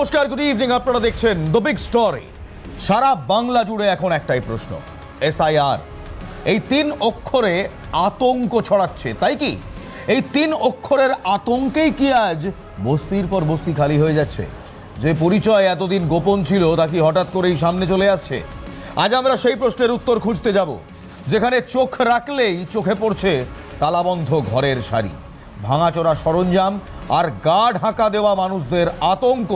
নমস্কার good evening আপনারা দেখছেন দ্য বিগ স্টোরি সারা বাংলা জুড়ে এখন একটাই প্রশ্ন এসআইআর এই তিন অক্ষরে আতঙ্ক ছড়াচ্ছে, তাই কি? এই তিন অক্ষরের আতঙ্কেই কি আজ বস্তির পর বস্তি খালি হয়ে যাচ্ছে? যে পরিচয় এতদিন গোপন ছিল, তা কি হঠাৎ করেই সামনে চলে আসছে? আজ আমরা সেই প্রশ্নের উত্তর খুঁজতে যাব, যেখানে চোখ রাখলেই চোখে পড়ছে তালাবন্ধ ঘরের সারি ভাঙাচোরা সরঞ্জাম আর গা ঢাকা দেওয়া মানুষদের আতঙ্ক।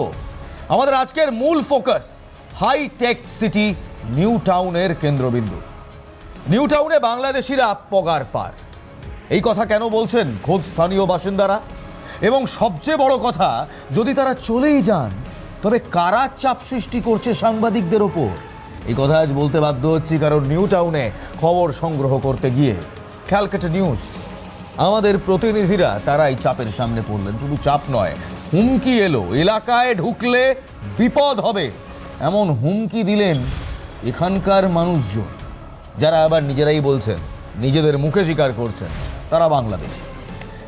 আমাদের আজকের মূল ফোকাস হাইটেক সিটি নিউ টাউনের কেন্দ্রবিন্দু। নিউ টাউনে বাংলাদেশিরা পগার পার। এই কথা কেন বলছেন খোদ স্থানীয় বাসিন্দারা? এবং সবচেয়ে বড় কথা, যদি তারা চলেই যান, তবে কারা চাপ সৃষ্টি করছে সাংবাদিকদের ওপর? এই কথা আজ বলতে বাধ্য হচ্ছি কারণ নিউ টাউনে খবর সংগ্রহ করতে গিয়ে। ক্যালকাটা নিউজ। আমাদের প্রতিনিধিরা তারাই চাপের সামনে পড়লেন। শুধু চাপ নয়, হুমকি এলো। এলাকায় ঢুকলে বিপদ হবে। এমন হুমকি দিলেন এখানকার মানুষজন, যারা আবার নিজেরাই বলছেন, নিজেদের মুখে স্বীকার করছেন, তারা বাংলাদেশি।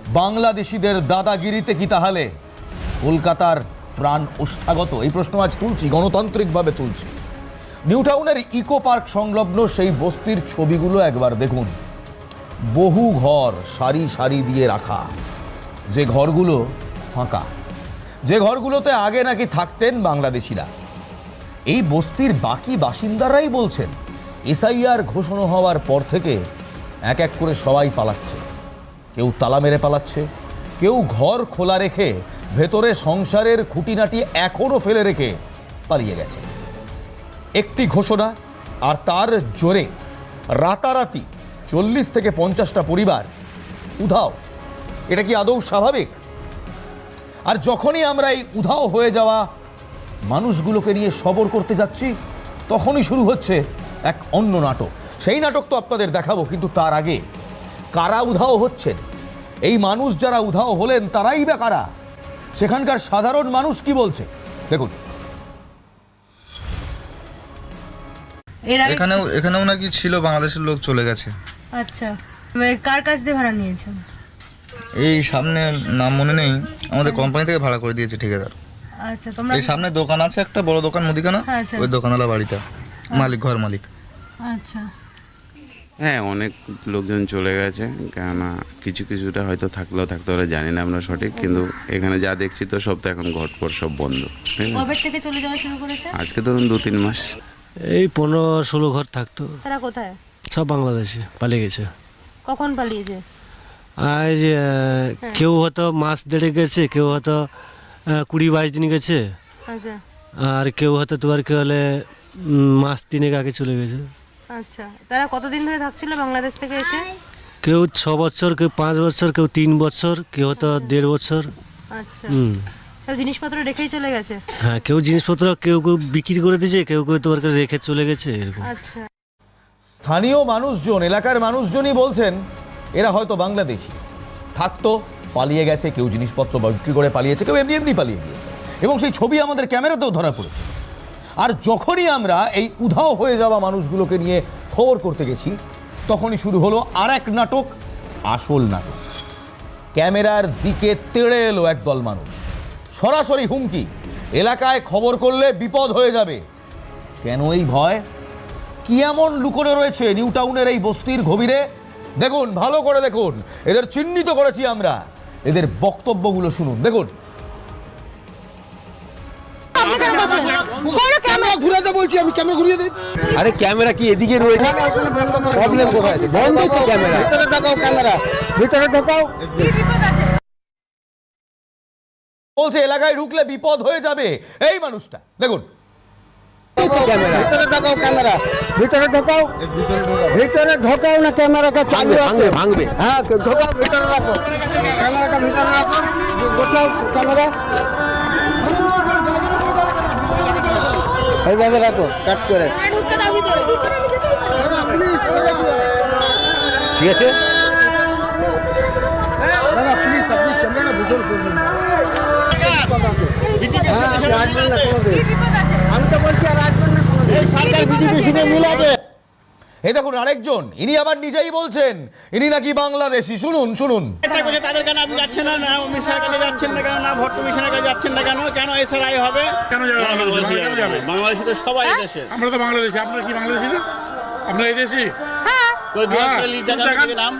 বাংলাদেশিদের দাদাগিরিতে কি তাহলে? কলকাতার প্রাণ ওষ্ঠাগত। এই প্রশ্ন আজ তুলছি, গণতান্ত্রিকভাবে তুলছি। নিউ টাউনের ইকো পার্ক সংলগ্ন সেই বস্তির ছবিগুলো একবার দেখুন। বহু ঘর সারি সারি দিয়ে রাখা। যে ঘরগুলো ফাঁকা। যে ঘরগুলোতে আগে নাকি থাকতেন বাংলাদেশিরা। এই বস্তির বাকি বাসিন্দারাই বলছেন, এসআইআর ঘোষণা হওয়ার পর থেকে এক এক করে সবাই পালাচ্ছে। কেউ তালা মেরে পালাচ্ছে, কেউ ঘর খোলা রেখে ভেতরে সংসারের খুঁটিনাটি এখনও ফেলে রেখে পালিয়ে গেছে। একটি ঘোষণা, আর তার জোরে রাতারাতি চল্লিশ থেকে পঞ্চাশটা পরিবার। উধাও। এটা কি আদৌ স্বাভাবিক? আর যখনই আমরা এই উধাও হয়ে যাওয়া মানুষগুলোকে নিয়ে সবর করতে যাচ্ছি তখনই শুরু হচ্ছে এক অন্য নাটক। সেই নাটক তো আপনাদের দেখাবো কিন্তু তার আগে কারা উধাও হচ্ছেন? এই মানুষ যারা উধাও হলেন তারাই বা কারা? সেখানকার সাধারণ মানুষ কি বলছে? দেখুন। এখানেও এখানেও নাকি ছিল বাংলাদেশের লোক চলে গেছে। আচ্ছা কার কাছ দিয়ে ভাড়া নিয়েছেন? এই সামনে নাম মনে নেই আমাদের কোম্পানি থেকে ভাড়া করে দিয়েছে ঠিকাদার। আচ্ছা তোমরা এই সামনে দোকান আছে একটা বড় দোকান মুদিখানা হ্যাঁ, আচ্ছা। ওই দোকানওয়ালা বাড়িটা মালিক ঘর মালিক। আচ্ছা। হ্যাঁ অনেক লোকজন চলে গেছে কেননা কিছু কিছুটা হয়তো থাকলেও থাকতে পারে জানি না আমরা সঠিক কিন্তু এখানে যা দেখছি তো সব তো এখন ঘটপট সব বন্ধ কবে থেকে চলে যাওয়া শুরু করেছে? আজকে ধরুন দু তিন মাস। এই পনেরো ষোলো ঘর থাকতো। তারা কোথায়? সব বাংলাদেশে পালিয়ে গেছে। কখন পালিয়েছে? আজ আহ, কেউ হয়তো মাস দেড়ে গেছে কেউ হয়তো কুড়ি বাইশ দিন গেছে। আচ্ছা। আর কেউ হয়তো তোমার কি হলে মাস তিনেক আগে চলে গেছে। আচ্ছা। তারা কতদিন ধরে থাকছিল বাংলাদেশ থেকে এসে? কেউ ছ বছর কেউ পাঁচ বছর কেউ তিন বছর কেউ হয়তো দেড় বছর। আচ্ছা। জিনিসপত্র রেখেই চলে গেছে? হ্যাঁ কেউ জিনিসপত্র কেউ কেউ বিক্রি করে দিয়েছে কেউ কেউ তোমার কাছে রেখে চলে গেছে এরকম। আচ্ছা। স্থানীয় মানুষজন, এলাকার মানুষজনই বলছেন, এরা হয়তো বাংলাদেশি। থাকতো, পালিয়ে গেছে, কেউ জিনিসপত্র বিক্রি করে পালিয়েছে, কেউ এমনি এমনি পালিয়ে গিয়েছে। এবং সেই ছবি আমাদের ক্যামেরাতেও ধরা পড়েছে। আর যখনই আমরা এই উধাও হয়ে যাওয়া মানুষগুলোকে নিয়ে খবর করতে গেছি, তখনই শুরু হলো আর এক নাটক, আসল নাটক। ক্যামেরার দিকে তেড়ে এলো একদল মানুষ। সরাসরি হুমকি, এলাকায় খবর করলে বিপদ হয়ে যাবে। কেন এই ভয়? কি এমন লুকোনো রয়েছে নিউ টাউনের এই বস্তির গভীরে? দেখুন ভালো করে দেখুন। এদের চিহ্নিত করেছি আমরা। এদের বক্তব্যগুলো শুনুন। দেখুন। ঘুরাতে বলছি আমি ক্যামেরা ঘুরিয়ে দিই। আরে ক্যামেরা কি এদিকে রয়েছে? প্রবলেম কোথায় বন্ধ তো ক্যামেরা। ভিতরে ঢোকাও ক্যামেরা। ভিতরে ঢোকাও। বলছে এলাকায় ঢুকলে বিপদ হয়ে যাবে। এই মানুষটা দেখুন। ভিতরে ঢোকাও ক্যামেরা ভিতরে ঢোকাও। ভিতরে ঢোকাও। না ক্যামেরাটা চালু ভাঙবে রাখো। ভাঙবে হ্যাঁ ঢোকাও ভিতরে রাখো। ক্যামেরাটা ভিতরে রাখো। ঢোকাও ক্যামেরা এইভাবে রাখো কাট করে। ঠিক আছে? দাদা প্লিজ আপনি ক্যামেরাটা ভিতরে করবেন। না হ্যাঁ আপনি আসবেন না কোনোদিন এই দেখুন আরেকজন ইনি আবার নিজেই বলছেন ইনি নাকি বাংলাদেশি। শুনুন শুনুন। তাদের কেন আপনি যাচ্ছেন না? না অমিত শাহের কাছে যাচ্ছেন না কেন? না ভোট কমিশনের কাছে যাচ্ছেন না কেন? কেন এসআর আই হবে? কেন যাবে বাংলাদেশে? তো সবাই দেশে আমরা তো বাংলাদেশি আপনারা কি বাংলাদেশি না? আপনারা এই দেশি? হ্যাঁ। হ্যাঁ, নাম।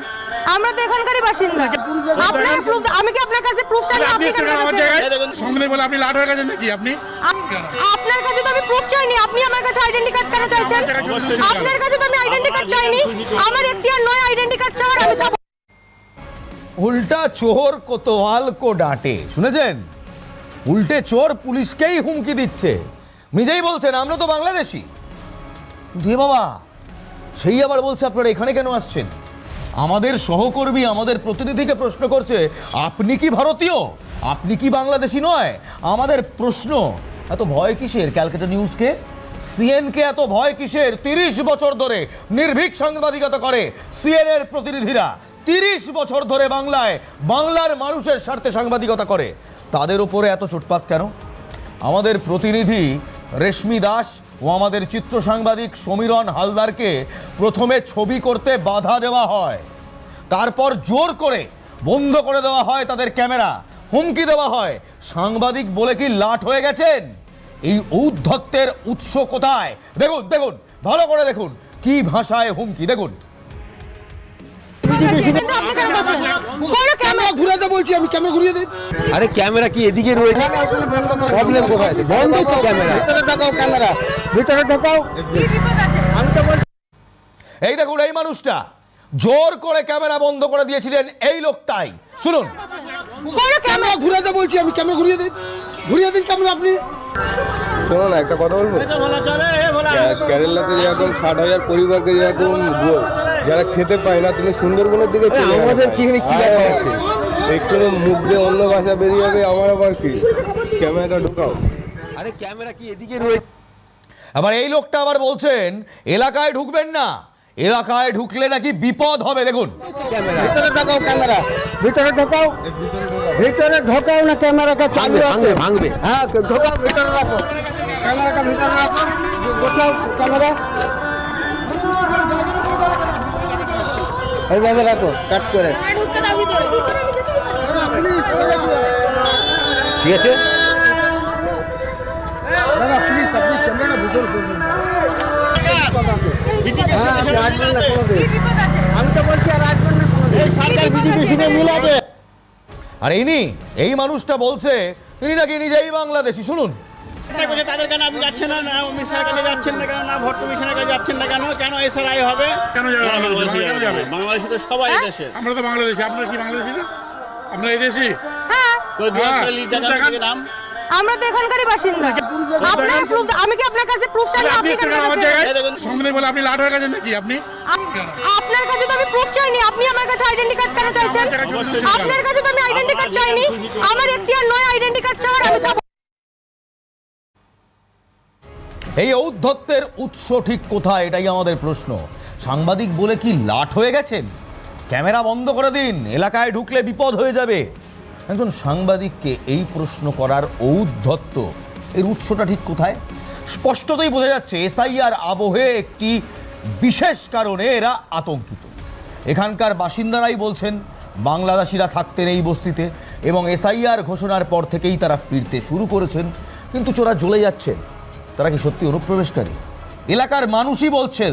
আমরা তো এখানকারই বাসিন্দা। আপনার প্রুফ আমি কি আপনার কাছে প্রুফ চাইনি আপনি কেন আমার জায়গায়। সঙ্গে বলে আপনি লাট হয়ে গেছেন নাকি? আপনি আপনার কাছে তো আমি প্রুফ চাইনি। আপনি আমার কাছে আইডেন্টি কার্ড কেন চাইছেন? কাছে আপনার কাছে তো আমি আইডেন্টি কার্ড চাইনি। আমার এখতিয়ার নয় আইডেন্টি কার্ড চাওয়ার আমি যাব উল্টা চোর কোতোয়াল কো ডাঁটে। শুনেছেন? উল্টে চোর পুলিশকেই হুমকি দিচ্ছে। নিজেই বলছেন আমরা তো বাংলাদেশি। দিয়ে বাবা সেই আবার বলছে আপনারা এখানে কেন আসছেন? আমাদের সহকর্মী আমাদের প্রতিনিধিকে প্রশ্ন করছে, আপনি কি ভারতীয়? আপনি কি বাংলাদেশি নয়? আমাদের প্রশ্ন, এত ভয় কিসের? ক্যালকাটা নিউজকে? সিএনকে এত ভয় কিসের? তিরিশ বছর ধরে নির্ভীক সাংবাদিকতা করে সিএন এর প্রতিনিধিরা। তিরিশ বছর ধরে বাংলায় বাংলার মানুষের স্বার্থে সাংবাদিকতা করে। তাদের উপরে এত চোটপাত কেন? আমাদের প্রতিনিধি রেশমি দাস ও আমাদের চিত্র সাংবাদিক সমীরণ হালদারকে প্রথমে ছবি করতে বাধা দেওয়া হয়। তারপর জোর করে বন্ধ করে দেওয়া হয় তাদের ক্যামেরা। হুমকি দেওয়া হয়। সাংবাদিক বলে কি লাট হয়ে গেছেন? এই ঔদ্ধত্যের উৎস কোথায়? দেখুন দেখুন, ভালো করে দেখুন। কি ভাষায় হুমকি? দেখুন। ঘুরাতে বলছি আমি ক্যামেরা ঘুরিয়ে দিই। আরে ক্যামেরা কি এদিকে রয়েছে? প্রবলেম কোথায় বন্ধ তো ক্যামেরা ভিতরে ঢোকাও ক্যামেরা ভিতরে ঢোকাও। আমি তো বলছি এই দেখুন এই মানুষটা জোর করে ক্যামেরা বন্ধ করে দিয়েছিলেন এই লোকটাই। শুনুন। কোনো ক্যামেরা ঘুরাতে বলছি আমি ক্যামেরা ঘুরিয়ে দিই। ঘুরিয়ে দিন ক্যামেরা আপনি। শোনো না একটা কথা বলব? কেরালাতে যেরকম ষাট হাজার পরিবারকে যেরকম যারা খেতে পায় না তুমি সুন্দরবনের দিকে চলে আমাদের কি আছে? এক্ষুনি মুখ দিয়ে অন্য ভাষা বেরিয়ে যাবে আমার আবার কি? ক্যামেরাটা ঢুকাও। আরে ক্যামেরা কি এদিকে রয়েছে আবার এই লোকটা আবার বলছেন এলাকায় ঢুকবেন না। এলাকায় ঢুকলে নাকি বিপদ হবে দেখুন। ভিতরে ঢোকাও ক্যামেরা। ভিতরে ঢোকাও। ভিতরে ঢোকাও। না ক্যামেরাটা চালু ভাঙবে ভাঙবে হ্যাঁ ঢোকাও ভিতরে রাখো। ক্যামেরাটা ভিতরে রাখো। ঢোকাও ক্যামেরা। এইভাবে রাখো কাট করে। ঠিক আছে? দাদা প্লিজ আপনি ক্যামেরাটা ভিতরে করবেন না। হ্যাঁ আসবেন আর ইনি এই মানুষটা বলছে তিনি নাকি নিজেই বাংলাদেশি শুনুন। এটা করে তাদের কেন আপনি যাচ্ছেন না? না অমিত শাহের কাছে যাচ্ছেন না কেন? না ভোট কমিশনের কাছে যাচ্ছেন না কেন? কেন এসআর আই হবে? কেন যাবে বাংলাদেশে? কেন যাবে? বাংলাদেশে তো সবাই দেশে আমরা তো বাংলাদেশি। আপনারা কি বাংলাদেশি না? আপনারা এই দেশি হ্যাঁ। কই হ্যাঁ, জায়গা? নাম? আমরা তো এখানকারই বাসিন্দা। আপনার প্রুফ আমি কি আপনার কাছে প্রুফ চাইনি? আপনি কেন আমার জায়গায়। বলে আপনি লাট হয়ে গেছেন নাকি? আপনি? আপনার কাছে তো আমি প্রুফ চাইনি। আপনি আমার কাছে আইডেন্টি কার্ড কেন চাইছেন? আপনার কাছে তো আমি আইডেন্টি কার্ড চাইনি। আমার এখতিয়ার এই ঔদ্ধত্যের উৎস ঠিক কোথায়? এটাই আমাদের প্রশ্ন। সাংবাদিক বলে কি লাট হয়ে গেছেন? ক্যামেরা বন্ধ করে দিন, এলাকায় ঢুকলে বিপদ হয়ে যাবে। একজন সাংবাদিককে এই প্রশ্ন করার ঔদ্ধত্য, এর উৎসটা ঠিক কোথায়? স্পষ্টতই বোঝা যাচ্ছে, এসআইআর আবহে একটি বিশেষ কারণে এরা আতঙ্কিত। এখানকার বাসিন্দারাই বলছেন, বাংলাদেশিরা থাকতেন এই বস্তিতে এবং এসআইআর ঘোষণার পর থেকেই তারা ফিরতে শুরু করেছেন, কিন্তু চোরা জ্বলে যাচ্ছেন। তারা কি সত্যি অনুপ্রবেশকারী? এলাকার মানুষই বলছেন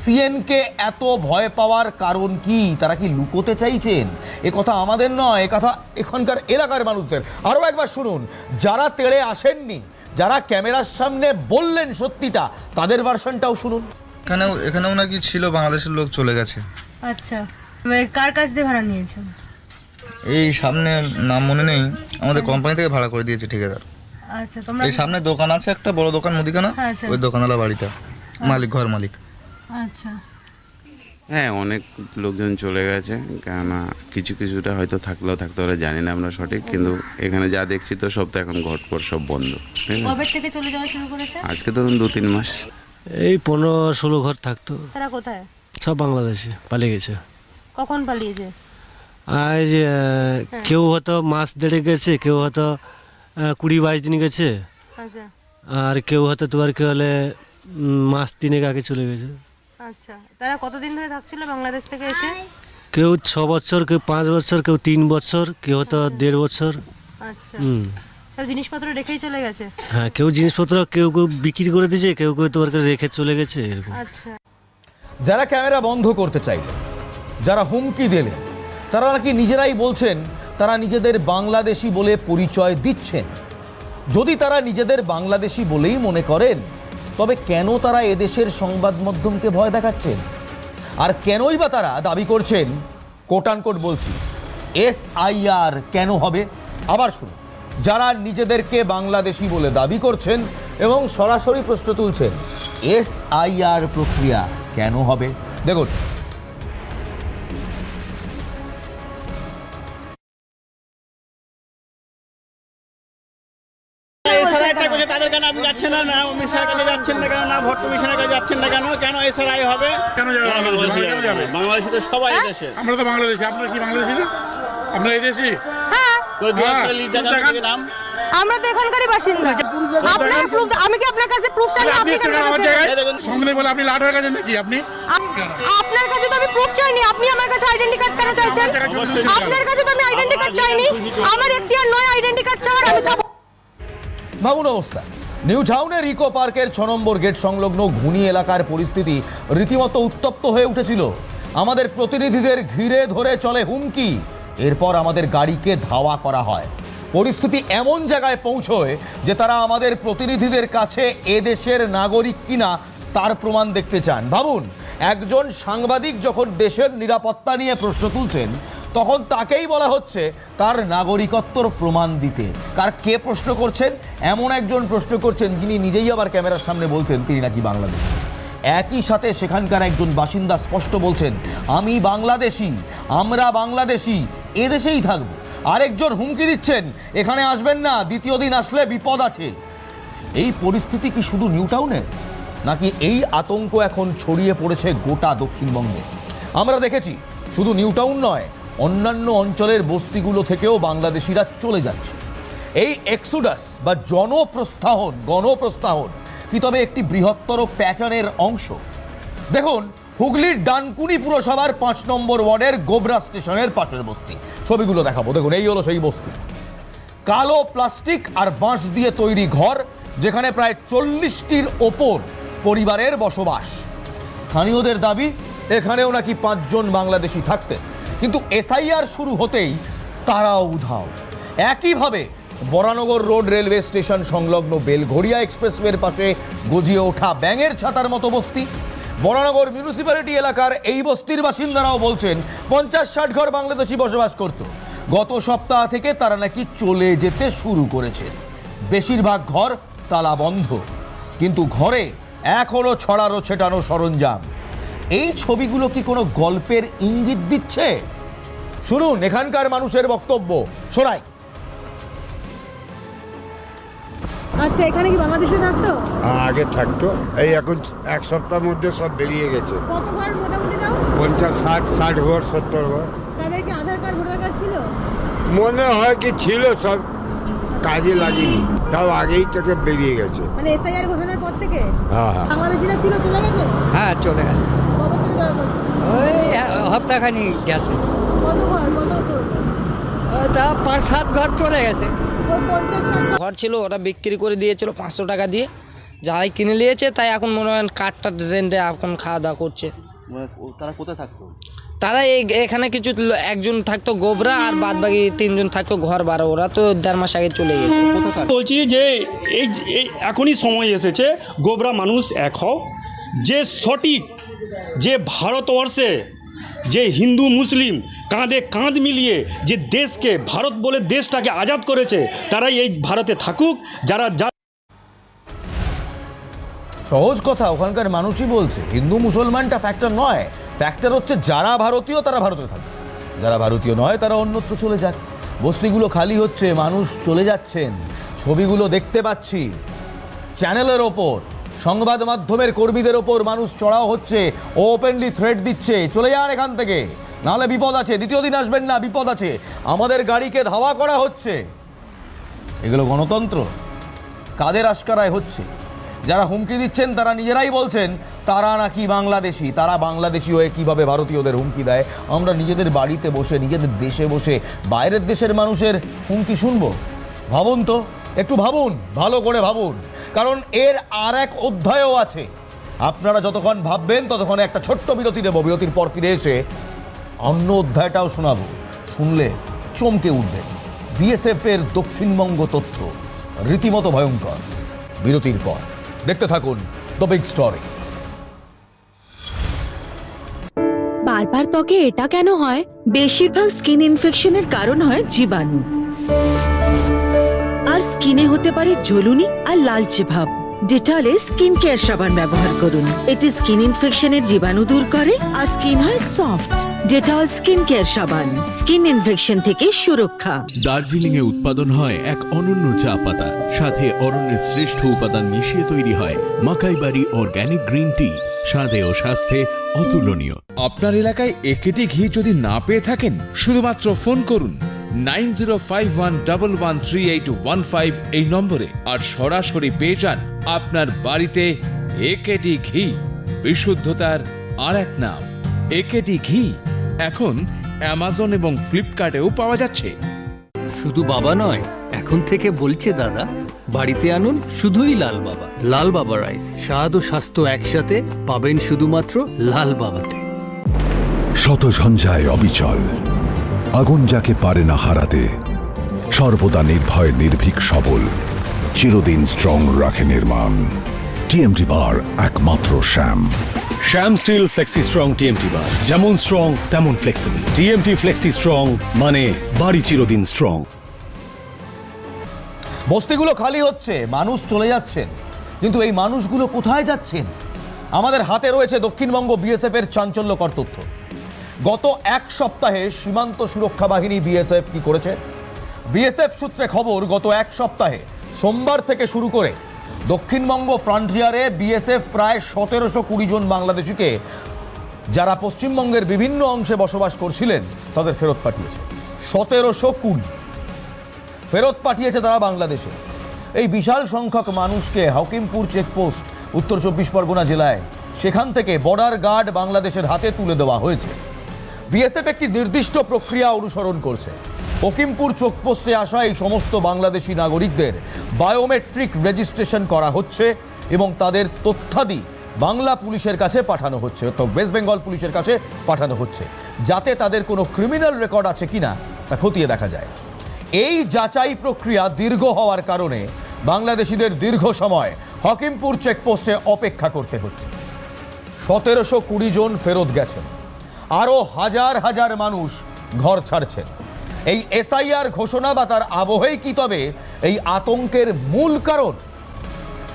সিএনকে এত ভয় পাওয়ার কারণ কি? তারা কি লুকোতে চাইছেন? এ কথা আমাদের নয় এ কথা এখানকার এলাকার মানুষদের। আরও একবার শুনুন যারা তেড়ে আসেননি যারা ক্যামেরার সামনে বললেন সত্যিটা তাদের ভার্সনটাও শুনুন। এখানেও এখানেও নাকি ছিল বাংলাদেশের লোক চলে গেছে। আচ্ছা কার কাছ দিয়ে ভাড়া নিয়েছেন? এই সামনে নাম মনে নেই আমাদের কোম্পানি থেকে ভাড়া করে দিয়েছে ঠিকাদার। আচ্ছা তোমরা এই সামনে দোকান আছে একটা বড় দোকান মুদিখানা। হ্যাঁ, আচ্ছা। ওই দোকানওয়ালা বাড়িটা। মালিক ঘর মালিক। আচ্ছা। হ্যাঁ অনেক লোকজন চলে গেছে কেননা কিছু কিছুটা হয়তো থাকলেও থাকতে পারে জানি না আমরা সঠিক কিন্তু এখানে যা দেখছি তো সব তো এখন ঘটপট সব বন্ধ। কবে থেকে চলে যাওয়া শুরু করেছে? আজকে ধরুন দু তিন মাস। এই পনেরো ষোলো ঘর থাকতো। তারা কোথায়? সব বাংলাদেশে পালিয়ে গেছে। কখন পালিয়েছে? আজ আহ, কেউ হয়তো মাস দেড়ে গেছে কেউ হয়তো কুড়ি বাইশ দিন গেছে। আচ্ছা। আর কেউ হয়তো তোমার কি হলে মাস তিনেক আগে চলে গেছে। আচ্ছা। তারা কতদিন ধরে থাকছিল বাংলাদেশ থেকে এসে? কেউ ছ বছর কেউ পাঁচ বছর কেউ তিন বছর কেউ হয়তো দেড় বছর। আচ্ছা। হুম। সব জিনিসপত্র রেখেই চলে গেছে? হ্যাঁ কেউ জিনিসপত্র কেউ কেউ বিক্রি করে দিয়েছে কেউ কেউ তোমার কাছে রেখে চলে গেছে এরকম। আচ্ছা। যারা ক্যামেরা বন্ধ করতে চাইলেন যারা হুমকি দিলেন তারা নাকি নিজেরাই বলছেন তারা নিজেদের বাংলাদেশি বলে পরিচয় দিচ্ছেন। যদি তারা নিজেদের বাংলাদেশি বলেই মনে করেন, তবে কেন তারা এদেশের সংবাদ মাধ্যমকে ভয় দেখাচ্ছেন? আর কেনই বা তারা দাবি করছেন? কোটানকোট বলছি এস আইআর কেন হবে? আবার শুনুন, যারা নিজেদেরকে বাংলাদেশি বলে দাবি করছেন এবং সরাসরি প্রশ্ন তুলছেন এস আইআর প্রক্রিয়া কেন হবে? দেখুন এসআরআইটা করে তাদের কেন আপনি যাচ্ছেন না? না অমিত শাহের কাছে যাচ্ছেন না কেন? না ভোট কমিশনের কাছে যাচ্ছেন না কেন? কেন এসআরআই হবে? কেন যাবে বাংলাদেশে? কেন যাবে? বাংলাদেশি তো সবাই দেশে আমরা তো বাংলাদেশি। আপনারা কি বাংলাদেশি না? আপনারা এই দেশি হ্যাঁ। হ্যাঁ, একটা নাম? আমরা তো এখানকারই বাসিন্দা। আপনার প্রুফ আমি কি আপনার কাছে প্রুফ আপনি কেন আমার দেখাচ্ছেন? জায়গায় এই বলে আপনি লাট হয়ে গেছেন নাকি? আপনি? আপনার কাছে তো আমি প্রুফ চাইনি। আপনি আমার কাছে আইডেন্টি কার্ড কেন চাইছেন? আমার আপনার কাছে তো আমি আইডেন্টি কার্ড চাইনি। আমার এখতিয়ার নয় আইডেন্টি কার্ড চাওয়ার আমি যাব ভাবুন অবস্থা। নিউ টাউনের ইকো পার্কের ছ নম্বর গেট সংলগ্ন ঘুনি এলাকার পরিস্থিতি রীতিমতো উত্তপ্ত হয়ে উঠেছিল। আমাদের প্রতিনিধিদের ঘিরে ধরে চলে হুমকি। এরপর আমাদের গাড়িকে ধাওয়া করা হয়। পরিস্থিতি এমন জায়গায় পৌঁছয় যে তারা আমাদের প্রতিনিধিদের কাছে এদেশের নাগরিক কিনা তার প্রমাণ দেখতে চান। ভাবুন, একজন সাংবাদিক যখন দেশের নিরাপত্তা নিয়ে প্রশ্ন তুলছেন তখন তাকেই বলা হচ্ছে তার নাগরিকত্বর প্রমাণ দিতে। কার কে প্রশ্ন করছেন? এমন একজন প্রশ্ন করছেন, যিনি নিজেই আবার ক্যামেরার সামনে বলছেন, তিনি নাকি বাংলাদেশ। একই সাথে সেখানকার একজন বাসিন্দা স্পষ্ট বলছেন, আমি বাংলাদেশি, আমরা বাংলাদেশি, এদেশেই থাকব। আরেকজন হুমকি দিচ্ছেন, এখানে আসবেন না, দ্বিতীয় দিন আসলে বিপদ আছে। এই পরিস্থিতি কি শুধু নিউ টাউনের নাকি এই আতঙ্ক এখন ছড়িয়ে পড়েছে গোটা দক্ষিণবঙ্গে? আমরা দেখেছি, শুধু নিউ টাউন নয় অন্যান্য অঞ্চলের বস্তিগুলো থেকেও বাংলাদেশিরা চলে যাচ্ছে। এই এক্সুডাস বা জনপ্রস্থাহন, গণপ্রস্থাহন কি তবে একটি বৃহত্তর প্যাটার্নের অংশ? দেখুন, হুগলির ডানকুনি পুরসভার পাঁচ নম্বর ওয়ার্ডের গোবরা স্টেশনের পাশের বস্তি। ছবিগুলো দেখাবো। দেখুন, এই হলো সেই বস্তি। কালো প্লাস্টিক আর বাঁশ দিয়ে তৈরি ঘর, যেখানে প্রায় চল্লিশটির ওপর পরিবারের বসবাস। স্থানীয়দের দাবি, এখানেও নাকি পাঁচজন বাংলাদেশি থাকতেন। কিন্তু এসআইআর শুরু হতেই তারাও উধাও। একইভাবে বরানগর রোড রেলওয়ে স্টেশন সংলগ্ন বেলঘড়িয়া এক্সপ্রেসওয়ের পাশে গজিয়ে ওঠা ব্যাঙের ছাতার মতো বস্তি। বরানগর মিউনিসিপ্যালিটি এলাকার এই বস্তির বাসিন্দারাও বলছেন, পঞ্চাশ ষাট ঘর বাংলাদেশি বসবাস করত। গত সপ্তাহ থেকে তারা নাকি চলে যেতে শুরু করেছেন বেশিরভাগ ঘর তালা বন্ধ। কিন্তু ঘরে এখনও ছড়ানো ছেটানো সরঞ্জাম। এই ছবিগুলো কি কোনো গল্পের ইঙ্গিত দিচ্ছে? শুনুন এখানকার মানুষের বক্তব্য। শোনাই। আচ্ছা এখানে কি বাংলাদেশে থাকতো? আগে থাকতো। এই এখন এক সপ্তাহের মধ্যে সব বেরিয়ে গেছে। কত ঘর মোটামুটি দাও? পঞ্চাশ ষাট ষাট ঘর সত্তর ঘর। তাদের কি আধার কার্ড ভোটার কার্ড ছিল? মনে হয় কি ছিল সব। কাজে লাগেনি। তাও আগেই থেকে বেরিয়ে গেছে। মানে এসআইআর ঘোষণার পর থেকে? হ্যাঁ হ্যাঁ। বাংলাদেশিরা ছিল চলে গেছে? হ্যাঁ চলে গেছে কবে থেকে যাওয়া করছে? ওই হপ্তাখানি গেছে। তা পাঁচ সাত ঘর চলে গেছে। ঘর? ছিল ওটা বিক্রি করে দিয়েছিল পাঁচশো টাকা দিয়ে। যারাই কিনে নিয়েছে তাই এখন মনে হয় কাঠটা রেন্দে এখন খাওয়া দাওয়া করছে তারা কোথায় থাকতো? তারা এই এখানে কিছু একজন থাকতো গোবরা আর বাদ বাকি তিনজন থাকতো ঘর বারো ওরা তো দেড় মাস আগে চলে গেছে। বলছি যে এই এই এখনই সময় এসেছে গোবরা মানুষ এক হও। যে সঠিক যে ভারতবর্ষে যে হিন্দু মুসলিম কাঁধে কাঁধ মিলিয়ে যে দেশকে ভারত বলে দেশটাকে আজাদ করেছে, তারাই এই ভারতে থাকুক, যারা যা সহজ কথা, ওখানকার মানুষই বলছে, হিন্দু মুসলমানটা ফ্যাক্টর নয়। ফ্যাক্টর হচ্ছে যারা ভারতীয়, তারা ভারতে থাকে যারা ভারতীয় নয়, তারা অন্যত্র চলে যাক। বস্তিগুলো খালি হচ্ছে, মানুষ চলে যাচ্ছেন। ছবিগুলো দেখতে পাচ্ছি। চ্যানেলের ওপর। সংবাদ মাধ্যমের কর্মীদের ওপর মানুষ চড়াও হচ্ছে ওপেনলি থ্রেট দিচ্ছে। চলে যান এখান থেকে। নাহলে বিপদ আছে। দ্বিতীয় দিন আসবেন না, বিপদ আছে। আমাদের গাড়িকে ধাওয়া করা হচ্ছে। এগুলো গণতন্ত্র। কাদের আশকারায় হচ্ছে? যারা হুমকি দিচ্ছেন, তারা নিজেরাই বলছেন, তারা নাকি বাংলাদেশি। তারা বাংলাদেশি হয়ে কীভাবে ভারতীয়দের হুমকি দেয়? আমরা নিজেদের বাড়িতে বসে, নিজেদের দেশে বসে, বাইরের দেশের মানুষের হুমকি শুনব? ভাবুন তো। একটু ভাবুন। ভালো করে ভাবুন। কারণ এর আর এক অধ্যায়ও আছে। আপনারা যতক্ষণ ভাববেন, ততক্ষণ একটা ছোট্ট বিরতি দেবো। বিরতির পর ফিরে এসে অন্য অধ্যায়টাও শোনাবো। শুনলে চমকে উঠবেন বিএসএফ এর দক্ষিণবঙ্গ তথ্য রীতিমতো ভয়ঙ্কর। বিরতির পর দেখতে থাকুন দ্য বিগ স্টোরি বারবার ত্বকে এটা কেন হয়? বেশিরভাগ স্কিন ইনফেকশনের কারণ হয় জীবাণু। স্কিনে হতে পারে জ্বলুনি আর লালচে ভাব। ডেটলে স্কিন কেয়ার সাবান ব্যবহার করুন। এটি স্কিন ইনফেকশনের জীবাণু দূর করে আর স্কিন হয় সফট। ডেটল স্কিন কেয়ার সাবান স্কিন ইনফেকশন থেকে সুরক্ষা। দার্জিলিং এ উৎপাদন হয় এক অনন্য চা পাতা। সাথে অরণ্যের শ্রেষ্ঠ উপাদান মিশিয়ে তৈরি হয় মাকাইবাড়ি অর্গ্যানিক গ্রিন টি। স্বাদে ও স্বাস্থ্যে অতুলনীয়। আপনার এলাকায় একেটি ঘি যদি না পেয়ে থাকেন শুধুমাত্র ফোন করুন। Nine zero five one double one three eight one five এই নম্বরে আর সরাসরি পেয়ে যান আপনার বাড়িতে একেটি ঘি। বিশুদ্ধতার আর এক নাম একেটি ঘি। এখন অ্যামাজন এবং ফ্লিপকার্টেও পাওয়া যাচ্ছে। শুধু বাবা নয় এখন থেকে বলছে দাদা বাড়িতে আনুন শুধুই লাল বাবা। লাল বাবা রাইস স্বাদ ও স্বাস্থ্য একসাথে পাবেন শুধুমাত্র লাল বাবাতে। শত ঝঞ্ঝায় অবিচল। আগুন যাকে পারে না হারাতে সর্বদা নির্ভয় নির্ভীক সবল চিরদিন স্ট্রং রাখে নির্মাণ। টিএমটি বার একমাত্র Shyam. Shyam steel flexi strong TMT bar যেমন স্ট্রং তেমন ফ্লেক্সিবল টিএমটি ফ্লেক্সি স্ট্রং মানে বাড়ি চিরদিন স্ট্রং বস্তিগুলো খালি হচ্ছে মানুষ চলে যাচ্ছেন। কিন্তু এই মানুষগুলো কোথায় যাচ্ছেন? আমাদের হাতে রয়েছে দক্ষিণবঙ্গ বিএসএফ এর চাঞ্চল্যকর তথ্য। গত এক সপ্তাহে সীমান্ত সুরক্ষা বাহিনী বিএসএফ কি করেছে? বিএসএফ সূত্রে খবর, গত এক সপ্তাহে সোমবার থেকে শুরু করে দক্ষিণবঙ্গ ফ্রন্টিয়ারে বিএসএফ প্রায় সতেরোশো কুড়ি জন বাংলাদেশিকে যারা পশ্চিমবঙ্গের বিভিন্ন অংশে বসবাস করছিলেন, তাদের ফেরত পাঠিয়েছে। সতেরোশো কুড়ি ফেরত পাঠিয়েছে তারা বাংলাদেশে। এই বিশাল সংখ্যক মানুষকে হাকিমপুর চেকপোস্ট, উত্তর চব্বিশ পরগনা জেলায়, সেখান থেকে বর্ডার গার্ড বাংলাদেশের হাতে তুলে দেওয়া হয়েছে। বিএসএফ একটি নির্দিষ্ট প্রক্রিয়া অনুসরণ করছে। হকিমপুর চেকপোস্টে আসা এই সমস্ত বাংলাদেশি নাগরিকদের বায়োমেট্রিক রেজিস্ট্রেশন করা হচ্ছে এবং তাদের তথ্যাদি বাংলা পুলিশের কাছে পাঠানো হচ্ছে তো ওয়েস্ট বেঙ্গল পুলিশের কাছে পাঠানো হচ্ছে। যাতে তাদের কোনো ক্রিমিনাল রেকর্ড আছে কিনা তা খতিয়ে দেখা যায়। এই যাচাই প্রক্রিয়া দীর্ঘ হওয়ার কারণে বাংলাদেশিদের দীর্ঘ সময় হকিমপুর চেকপোস্টে অপেক্ষা করতে হচ্ছে। সতেরোশো কুড়ি জন ফেরত গেছেন। আরও হাজার হাজার মানুষ ঘর ছাড়ছেন। এই এসআইআর ঘোষণা বা তার আবহেই কি তবে এই আতঙ্কের মূল কারণ?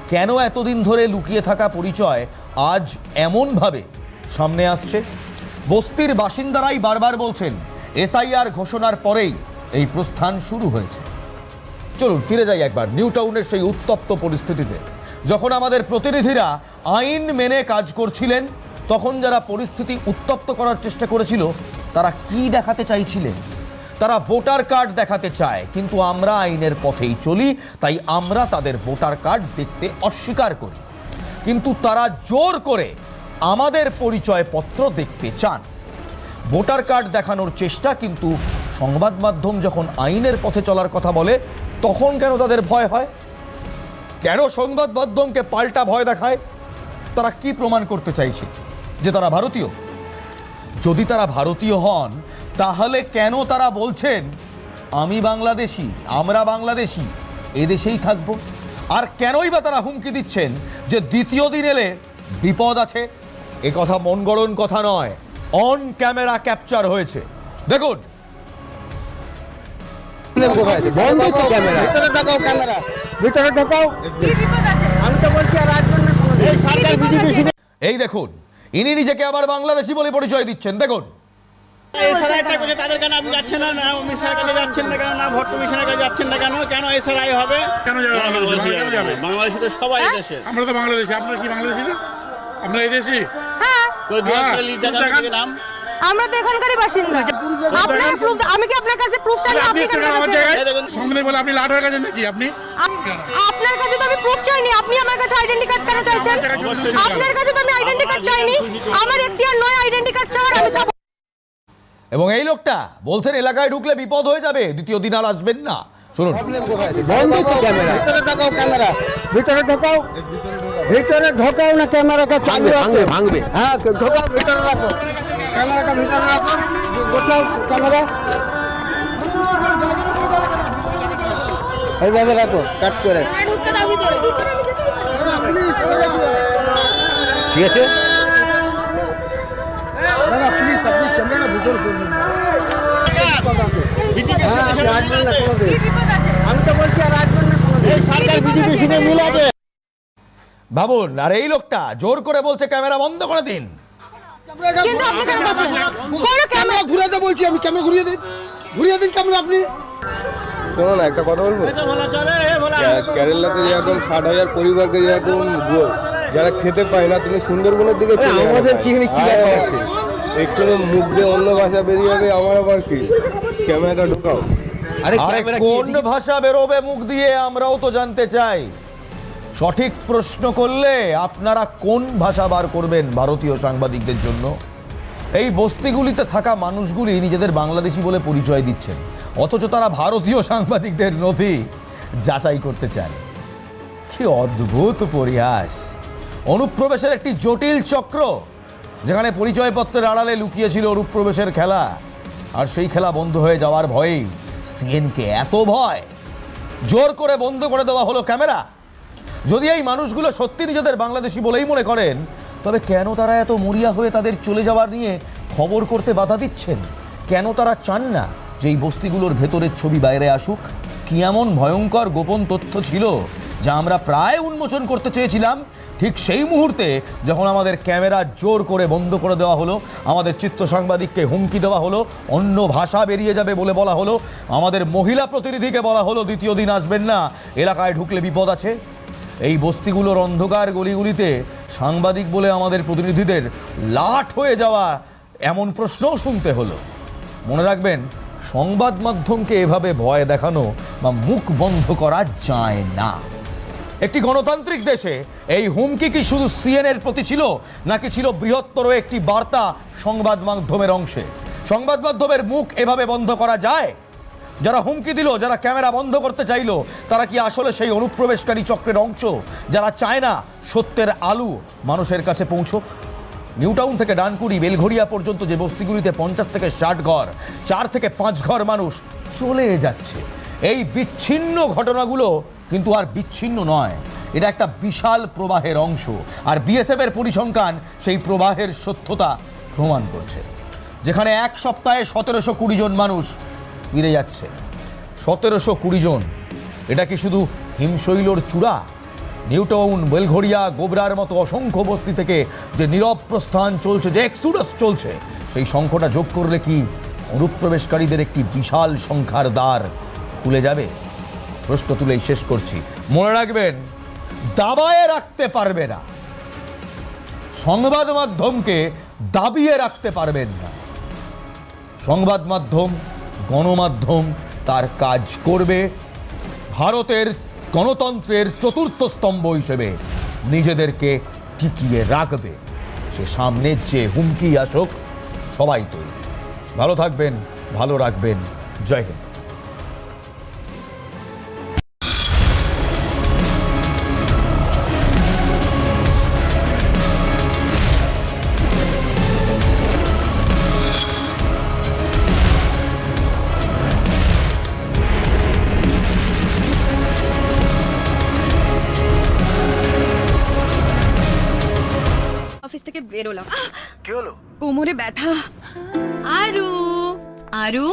কেন এতদিন ধরে লুকিয়ে থাকা পরিচয় আজ এমনভাবে সামনে আসছে? বস্তির বাসিন্দারাই বারবার বলছেন, এসআইআর ঘোষণার পরেই এই প্রস্থান শুরু হয়েছে। চলুন, ফিরে যাই একবার নিউ টাউনের সেই উত্তপ্ত পরিস্থিতিতে। যখন আমাদের প্রতিনিধিরা আইন মেনে কাজ করছিলেন তখন যারা পরিস্থিতি উত্তপ্ত করার চেষ্টা করেছিল, তারা কি দেখাতে চাইছিলেন? তারা ভোটার কার্ড দেখাতে চায়, কিন্তু আমরা আইনের পথেই চলি, তাই আমরা তাদের ভোটার কার্ড দেখতে অস্বীকার করি। কিন্তু তারা জোর করে আমাদের পরিচয়পত্র দেখতে চান। ভোটার কার্ড দেখানোর চেষ্টা, কিন্তু সংবাদ মাধ্যম যখন আইনের পথে চলার কথা বলে, তখন কেন তাদের ভয় হয়? কেন সংবাদ মাধ্যমকে পাল্টা ভয় দেখায়? তারা কি প্রমাণ করতে চাইছে? যে তারা ভারতীয়। যদি তারা ভারতীয় হন তাহলে কেন তারা বলছেন আমি বাংলাদেশি আমরা বাংলাদেশি এদেশেই থাকব আর কেনই বা তারা হুমকি দিচ্ছেন যে দ্বিতীয় দিন এলে বিপদ আছে? এ কথা মন গড়ন কথা নয় অন ক্যামেরা ক্যাপচার হয়েছে। দেখুন। এই দেখুন। ইনি নিজেকে আবার বাংলাদেশি বলে পরিচয় দিচ্ছেন দেখুন। এসআরআই টা করছে তাদের কেন আপনি যাচ্ছেন না না কাছে যাচ্ছেন না কেন না ভোট কাছে যাচ্ছেন না কেন কেন এসআরআই হবে? কেন যাবে বাংলাদেশে? কেন যাবে? তো সবাই দেশে আমরা তো বাংলাদেশি আপনারা কি বাংলাদেশি না? আপনারা এই দেশি? হ্যাঁ। হ্যাঁ, আমরা তো এখানকারই বাসিন্দা। আপনার প্রুফ আমি কি আপনার কাছে প্রুফ চাইনি? আপনি আপনি কেন আমার জায়গায় সঙ্গে বলে আপনি লাট হয়ে গেছেন নাকি আপনি? আপনার কাছে তো আমি প্রুফ চাইনি। আপনি আমার কাছে আইডেন্টি কার্ড কেন চাইছেন? আপনার কাছে তো আমি আইডেন্টি কার্ড চাইনি। আমার এখতিয়ার নয় আইডেন্টি কার্ড চাওয়ার আমি যাব এবং এই লোকটা বলছেন এলাকায় ঢুকলে বিপদ হয়ে যাবে। দ্বিতীয় দিন আর আসবেন না। শুনুন। বন্ধ তো ক্যামেরা। ভিতরে ঢোকাও ক্যামেরা। ভিতরে ঢোকাও। ভিতরে ঢোকাও না ক্যামেরাটা চালু ভাঙবে ভাঙবে। হ্যাঁ ঢোকাও ভিতরে রাখো। ক্যামেরাটা ভিতরে রাখো ক্যামেরা। এইভাবে রাখো, কাট করে। ঠিক আছে? হ্যাঁ ভাবুন, আর এই লোকটা জোর করে বলছে, ক্যামেরা বন্ধ করে দিন। কিন্তু আপনি কেন বলছেন কোনো ক্যামেরা। ঘুরাতে বলছি আমি ক্যামেরা ঘুরিয়ে দিন ঘুরিয়ে দিন ক্যামেরা আপনি? শোনো না একটা কথা বলব? কেরালাতে যেরকম ষাট হাজার পরিবারকে যেরকম যারা খেতে পায় না তুমি সুন্দরবনের দিকে চলে আমাদের কি। আছে? এক্ষুনি মুখ দিয়ে অন্য ভাষা বেরিয়ে যাবে আমার আবার কি? ক্যামেরাটা ঢুকাও। আরে কোন ভাষা বেরোবে মুখ দিয়ে আমরাও তো জানতে চাই। সঠিক প্রশ্ন করলে আপনারা কোন ভাষা বার করবেন ভারতীয় সাংবাদিকদের জন্য? এই বস্তিগুলিতে থাকা মানুষগুলি নিজেদের বাংলাদেশি বলে পরিচয় দিচ্ছেন। অথচ তারা ভারতীয় সাংবাদিকদের নথি যাচাই করতে চায় কি অদ্ভুত পরিহাস! অনুপ্রবেশের একটি জটিল চক্র, যেখানে পরিচয়পত্রের আড়ালে লুকিয়েছিল অনুপ্রবেশের খেলা। আর সেই খেলা বন্ধ হয়ে যাওয়ার ভয়েই সিএনকে এত ভয়! জোর করে বন্ধ করে দেওয়া হলো ক্যামেরা। যদি এই মানুষগুলো সত্যি নিজেদের বাংলাদেশি বলেই মনে করেন, তবে কেন তারা এত মরিয়া হয়ে তাদের চলে যাওয়ার নিয়ে খবর করতে বাধা দিচ্ছেন? কেন তারা চান না যে এই বস্তিগুলোর ভেতরের ছবি বাইরে আসুক? কি এমন ভয়ঙ্কর গোপন তথ্য ছিল যা আমরা প্রায় উন্মোচন করতে চেয়েছিলাম? ঠিক সেই মুহূর্তে যখন আমাদের ক্যামেরা জোর করে বন্ধ করে দেওয়া হলো, আমাদের চিত্র সাংবাদিককে হুমকি দেওয়া হলো, অন্য ভাষা বেরিয়ে যাবে বলে বলা হলো, আমাদের মহিলা প্রতিনিধিকে বলা হলো, দ্বিতীয় দিন আসবেন না, এলাকায় ঢুকলে বিপদ আছে। এই বস্তিগুলোর অন্ধকার গলিগুলিতে সাংবাদিক বলে আমাদের প্রতিনিধিদের লাট হয়ে যাওয়া এমন প্রশ্নও শুনতে হলো। মনে রাখবেন, সংবাদ মাধ্যমকে এভাবে ভয় দেখানো বা মুখ বন্ধ করা যায় না। একটি গণতান্ত্রিক দেশে এই হুমকি কি শুধু সিএনএর প্রতি ছিল, নাকি ছিল বৃহত্তর একটি বার্তা সংবাদ মাধ্যমের অংশে? সংবাদ মাধ্যমের মুখ এভাবে বন্ধ করা যায়? যারা হুমকি দিল, যারা ক্যামেরা বন্ধ করতে চাইলো, তারা কি আসলে সেই অনুপ্রবেশকারী চক্রের অংশ? যারা চায় না সত্যের আলু মানুষের কাছে পৌঁছক? নিউটাউন থেকে ডানকুড়ি, বেলঘড়িয়া পর্যন্ত যে বস্তিগুলিতে পঞ্চাশ থেকে ষাট ঘর, চার থেকে পাঁচ ঘর মানুষ চলে যাচ্ছে। এই বিচ্ছিন্ন ঘটনাগুলো কিন্তু আর বিচ্ছিন্ন নয়। এটা একটা বিশাল প্রবাহের অংশ। আর বিএসএফ এর পরিসংখ্যান সেই প্রবাহের সত্যতা প্রমাণ করছে। যেখানে এক সপ্তাহে সতেরোশো কুড়ি জন মানুষ ফিরে যাচ্ছে। সতেরোশো কুড়ি জন। এটা কি শুধু হিমশৈলর চূড়া? নিউটাউন, বেলঘড়িয়া, গোবরার মতো অসংখ্য বস্তি থেকে যে নীরব প্রস্থান চলছে, যে এক্সুডাস চলছে, সেই সংখ্যাটা যোগ করলে কি অনুপ্রবেশকারীদের একটি বিশাল সংখ্যার দ্বার খুলে যাবে? প্রশ্ন তুলেই শেষ করছি। মনে রাখবেন, দাবায়ে রাখতে পারবে না। সংবাদ মাধ্যমকে দাবিয়ে রাখতে পারবেন না। সংবাদ মাধ্যম গণমাধ্যম তার কাজ করবে। ভারতের গণতন্ত্রের চতুর্থ স্তম্ভ হিসেবে নিজেদেরকে টিকিয়ে রাখবে। সে সামনে যে হুমকি আসুক, সবাই তৈরি। ভালো থাকবেন, ভালো রাখবেন। জয় হিন্দ। ব্যথা। আরু আরু?